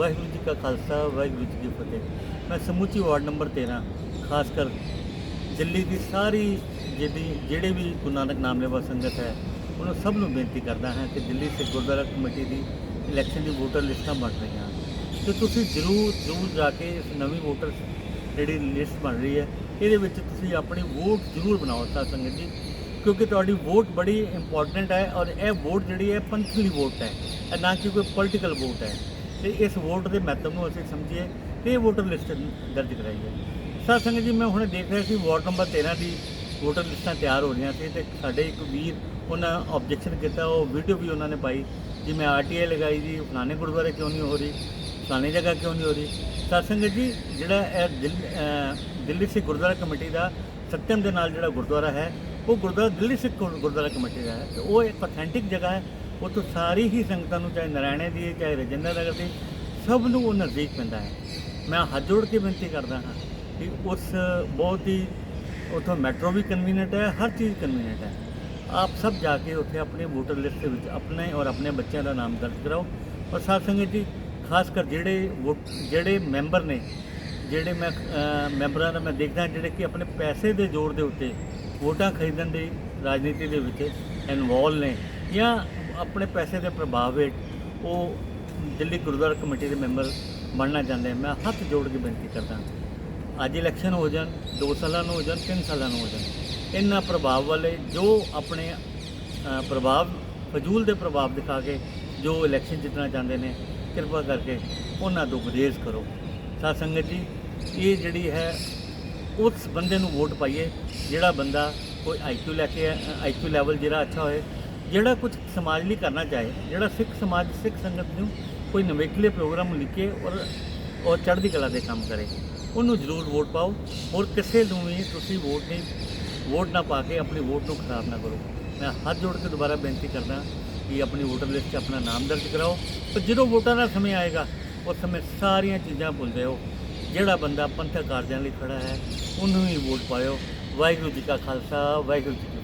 ਵਾਹਿਗੁਰੂ ਜੀ ਕਾ ਖਾਲਸਾ, ਵਾਹਿਗੁਰੂ ਜੀ ਕੀ ਫਤਿਹ। ਮੈਂ ਸਮੁੱਚੀ ਵਾਰਡ ਨੰਬਰ 13 ਖਾਸ ਕਰ ਦਿੱਲੀ ਦੀ ਸਾਰੀ ਜਿਹਦੀ ਜਿਹੜੇ ਵੀ ਗੁਰੂ ਨਾਨਕ ਨਾਮਲੇਵਾ ਸੰਗਤ ਹੈ, ਉਹਨਾਂ ਸਭ ਨੂੰ ਬੇਨਤੀ ਕਰਦਾ ਹਾਂ ਕਿ ਦਿੱਲੀ ਸਿੱਖ ਗੁਰਦੁਆਰਾ ਕਮੇਟੀ ਦੀ ਇਲੈਕਸ਼ਨ ਦੀ ਵੋਟਰ ਲਿਸਟਾਂ ਬਣ ਰਹੀਆਂ ਹਨ। ਤੇ ਤੁਸੀਂ ਜ਼ਰੂਰ ਜ਼ਰੂਰ ਜਾ ਕੇ ਇਸ ਨਵੀਂ ਵੋਟਰ ਜਿਹੜੀ ਲਿਸਟ ਬਣ ਰਹੀ ਹੈ, ਇਹਦੇ ਵਿੱਚ ਤੁਸੀਂ ਆਪਣੀ ਵੋਟ ਜ਼ਰੂਰ ਬਣਾਓ ਸਾਧ ਸੰਗਤ ਜੀ, ਕਿਉਂਕਿ ਤੁਹਾਡੀ ਵੋਟ ਬੜੀ ਇੰਪੋਰਟੈਂਟ ਹੈ ਔਰ ਇਹ ਵੋਟ ਜਿਹੜੀ ਹੈ ਪੰਥਲੀ ਵੋਟ ਹੈ ਨਾ ਕਿ ਕੋਈ ਪੋਲੀਟੀਕਲ ਵੋਟ ਹੈ। ਤੇ ਇਸ ਵੋਟ ਦੇ ਮਹੱਤਵ ਨੂੰ ਅਸੀਂ ਸਮਝੀਏ ਤੇ ਇਹ ਵੋਟਰ ਲਿਸਟ ਦਰਜ ਕਰਾਈ ਹੈ ਸਾਧ ਸੰਗਤ ਜੀ, ਮੈਂ ਹੁਣੇ ਦੇਖ ਰਿਹਾ ਸੀ ਵਾਰਡ ਨੰਬਰ 13 ਦੀ ਵੋਟਰ ਲਿਸਟਾਂ ਤਿਆਰ ਹੋ ਰਹੀਆਂ ਸੀ ਤੇ ਸਾਡੇ ਇੱਕ ਵੀਰ ਉਹਨਾਂ ਆਬਜੈਕਸ਼ਨ ਕੀਤਾ, ਉਹ ਵੀਡੀਓ ਵੀ ਉਹਨਾਂ ਨੇ ਪਾਈ ਜੀ ਮੈਂ ਆਰਟੀਆਈ ਲਗਾਈ ਜੀ ਫਲਾਣੇ ਗੁਰਦੁਆਰੇ ਕਿਉਂ ਨਹੀਂ ਹੋ ਰਹੀ, ਫਲਾਣੀ ਜਗ੍ਹਾ ਕਿਉਂ ਨਹੀਂ ਹੋ ਰਹੀ? ਸਾਧ ਸੰਗਤ ਜੀ, ਜਿਹੜਾ ਇਹ ਦਿੱਲ- ਦਿੱਲੀ ਸਿੱਖ ਗੁਰਦੁਆਰਾ ਕਮੇਟੀ ਦਾ ਸਤਿਅਮ ਦੇ ਨਾਲ ਜਿਹੜਾ ਗੁਰਦੁਆਰਾ ਹੈ, ਉਹ ਗੁਰਦੁਆਰਾ ਦਿੱਲੀ ਸਿੱਖ ਗੁਰ- ਗੁਰਦੁਆਰਾ ਕਮੇਟੀ ਦਾ ਹੈ ਤੇ ਉਹ ਇੱਕ ਅਥੈਂਟਿਕ ਜਗ੍ਹਾ ਹੈ। ਉੱਥੋਂ ਸਾਰੀ ਹੀ ਸੰਗਤਾਂ ਨੂੰ, ਚਾਹੇ ਨਰਾਇਣੇ ਦੀ ਚਾਹੇ ਰਜਿੰਦਰ ਨਗਰ ਦੀ, ਸਭ ਨੂੰ ਉਹ ਨਜ਼ਦੀਕ ਪੈਂਦਾ ਹੈ। ਮੈਂ ਹੱਥ ਜੋੜ ਕੇ ਬੇਨਤੀ ਕਰਦਾ ਹਾਂ ਕਿ ਉਸ ਬਹੁਤ ਹੀ ਉੱਥੋਂ ਮੈਟਰੋ ਵੀ ਕਨਵੀਨੀਅੰਟ ਹੈ, ਹਰ ਚੀਜ਼ ਕਨਵੀਨੀਅੰਟ ਹੈ। ਆਪ ਸਭ ਜਾ ਕੇ ਉੱਥੇ ਆਪਣੇ ਵੋਟਰ ਲਿਸਟ ਦੇ ਵਿੱਚ ਆਪਣੇ ਔਰ ਆਪਣੇ ਬੱਚਿਆਂ ਦਾ ਨਾਮ ਦਰਜ ਕਰਾਓ। ਔਰ ਸਾਧ ਸੰਗਤ ਜੀ, ਖਾਸ ਕਰ ਜਿਹੜੇ ਵੋਟ, ਜਿਹੜੇ ਮੈਂਬਰ ਨੇ, ਜਿਹੜੇ ਮੈਂ ਮੈਂਬਰਾਂ ਦਾ ਮੈਂ ਦੇਖਦਾ, ਜਿਹੜੇ ਕਿ ਆਪਣੇ ਪੈਸੇ ਦੇ ਜ਼ੋਰ ਦੇ ਉੱਤੇ ਵੋਟਾਂ ਖਰੀਦਣ ਦੀ ਰਾਜਨੀਤੀ ਦੇ ਵਿੱਚ ਇਨਵੋਲ ਨੇ ਜਾਂ ਆਪਣੇ ਪੈਸੇ ਦੇ ਪ੍ਰਭਾਵ ਹੇਠ ਉਹ ਦਿੱਲੀ ਗੁਰਦੁਆਰਾ ਕਮੇਟੀ ਦੇ ਮੈਂਬਰ ਬਣਨਾ ਚਾਹੁੰਦੇ ਮੈਂ ਹੱਥ ਜੋੜ ਕੇ ਬੇਨਤੀ ਕਰਦਾ ਅੱਜ ਇਲੈਕਸ਼ਨ ਹੋ ਜਾਣ 2 ਸਾਲਾਂ ਨੂੰ ਹੋ ਜਾਣ 3 ਸਾਲਾਂ ਨੂੰ ਹੋ ਜਾਣ। ਇਹਨਾਂ ਪ੍ਰਭਾਵ ਵਾਲੇ ਜੋ ਆਪਣੇ ਪ੍ਰਭਾਵ, ਫਜ਼ੂਲ ਦੇ ਪ੍ਰਭਾਵ ਦਿਖਾ ਕੇ ਜੋ ਇਲੈਕਸ਼ਨ ਜਿੱਤਣਾ ਚਾਹੁੰਦੇ ਨੇ, ਕਿਰਪਾ ਕਰਕੇ ਉਹਨਾਂ ਤੋਂ ਗੁਰੇਜ਼ ਕਰੋ। ਸਾਧ ਸੰਗਤ ਜੀ, ਇਹ ਜਿਹੜੀ ਹੈ, ਉਸ ਬੰਦੇ ਨੂੰ ਵੋਟ ਪਾਈਏ, ਜਿਹੜਾ ਬੰਦਾ ਕੋਈ ਆਈਕਿਊ ਲੈ ਕੇ ਆਈਕਿਊ ਲੈਵਲ ਜਿਹੜਾ ਅੱਛਾ ਹੋਏ ਜਿਹੜਾ ਕੁਝ ਸਮਾਜ ਲਈ ਕਰਨਾ ਚਾਹੇ, ਜਿਹੜਾ ਸਿੱਖ ਸਮਾਜ, ਸਿੱਖ ਸੰਗਤ ਨੂੰ ਕੋਈ ਨਵੇਕਲੇ ਪ੍ਰੋਗਰਾਮ ਲਿਖੇ ਔਰ ਔਰ ਚੜ੍ਹਦੀ ਕਲਾ ਦੇ ਕੰਮ ਕਰੇ, ਉਹਨੂੰ ਜ਼ਰੂਰ ਵੋਟ ਪਾਓ। ਔਰ ਕਿਸੇ ਨੂੰ ਵੀ ਤੁਸੀਂ ਵੋਟ ਨਹੀਂ, ਵੋਟ ਨਾ ਪਾ ਕੇ ਆਪਣੀ ਵੋਟ ਨੂੰ ਖਰਾਬ ਨਾ ਕਰੋ। ਮੈਂ ਹੱਥ ਜੋੜ ਕੇ ਦੁਬਾਰਾ ਬੇਨਤੀ ਕਰਦਾ ਕਿ ਆਪਣੀ ਵੋਟਰ ਲਿਸਟ 'ਚ ਆਪਣਾ ਨਾਮ ਦਰਜ ਕਰਾਓ। ਪਰ ਜਦੋਂ ਵੋਟਾਂ ਦਾ ਸਮੇਂ ਆਏਗਾ, ਉਸ ਸਮੇਂ ਸਾਰੀਆਂ ਚੀਜ਼ਾਂ ਭੁੱਲ ਜਾਓ ਜਿਹੜਾ ਬੰਦਾ ਪੰਥਕ ਕਾਰਜਾਂ ਲਈ ਖੜਾ ਹੈ, ਉਹਨੂੰ ਹੀ ਵੋਟ ਪਾਇਓ। ਵਾਹਿਗੁਰੂ ਜੀ ਕਾ ਖਾਲਸਾ, ਵਾਹਿਗੁਰੂ ਜੀ